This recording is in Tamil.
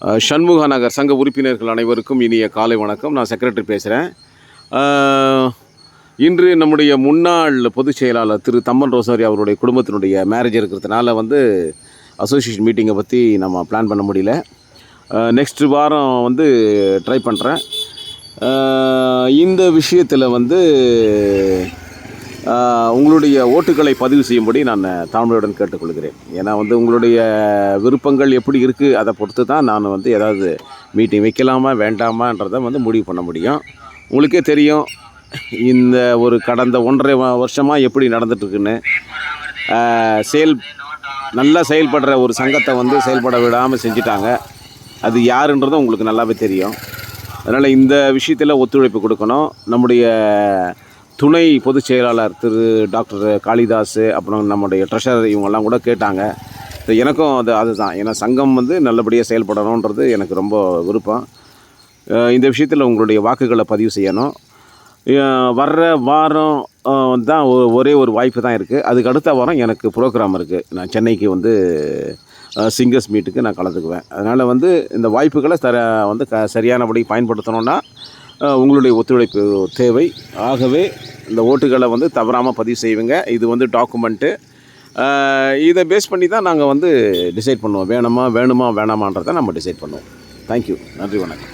அஹ், சண்முகா நகர் சங்க உறுப்பினர்கள் அனைவருக்கும் இனிய காலை வணக்கம். நான் செக்ரட்டரி பேசுகிறேன் இன்று நம்முடைய முன்னாள் பொதுச் செயலாளர் திரு தம்மன் ரோசாரி அவருடைய குடும்பத்தினுடைய மேரேஜ் இருக்கிறதுனால வந்து அசோசியேஷன் மீட்டிங்கை பற்றி நம்ம பிளான் பண்ண முடியல. நெக்ஸ்ட் வாரம் வந்து ட்ரை பண்ணுறேன் இந்த விஷயத்தில் வந்து உங்களுடைய ஓட்டுகளை பதிவு செய்யும்படி நான் தாழ்மையுடன் கேட்டுக்கொள்கிறேன். ஏன்னா வந்து உங்களுடைய விருப்பங்கள் எப்படி இருக்குது அதை பொறுத்து தான் நான் வந்து ஏதாவது மீட்டிங் வைக்கலாமா வேண்டாமான்றதை வந்து முடிவு பண்ண முடியும். உங்களுக்கே தெரியும் இந்த ஒரு கடந்த ஒன்றரை வருஷமாக எப்படி நடந்துட்டுருக்குன்னு. செயல் நல்லா செயல்படுற ஒரு சங்கத்தை வந்து செயல்பட விடாமல் செஞ்சிட்டாங்க. அது யாருன்றதும் உங்களுக்கு நல்லாவே தெரியும். அதனால் இந்த விஷயத்தில் ஒத்துழைப்பு கொடுக்கணும். நம்முடைய துணை பொதுச் செயலாளர் திரு டாக்டர் காளிதாஸ் அப்புறம் நம்முடைய ட்ரெஷரர் இவங்கெல்லாம் கூட கேட்டாங்க. எனக்கும் அது அதுதான். ஏன்னா சங்கம் வந்து நல்லபடியாக செயல்படணுன்றது எனக்கு ரொம்ப விருப்பம். இந்த விஷயத்தில் உங்களுடைய வாக்குகளை பதிவு செய்யணும். வர்ற வாரம் தான் ஒ- ஒரே ஒரு வாய்ப்பு தான் இருக்குது அதுக்கு அடுத்த வாரம் எனக்கு ப்ரோக்ராம் இருக்குது நான் சென்னைக்கு வந்து சிங்கர்ஸ் மீட்டுக்கு நான் கலந்துக்குவேன். அதனால் வந்து இந்த வாய்ப்புகளை தர வந்து க சரியானபடி பயன்படுத்தணுன்னா உங்களுடைய ஒத்துழைப்பு தேவை. ஆகவே இந்த ஓட்டுகளை வந்து தவறாமல் பதிவு செய்வீங்க. இது வந்து டாக்குமெண்ட்டு இதை பேஸ் பண்ணி தான் நாங்கள் வந்து டிசைட் பண்ணுவோம். வேணுமா வேணுமா வேணாமான்றதை நம்ம டிசைட் பண்ணுவோம். தேங்க்யூ நன்றி வணக்கம்.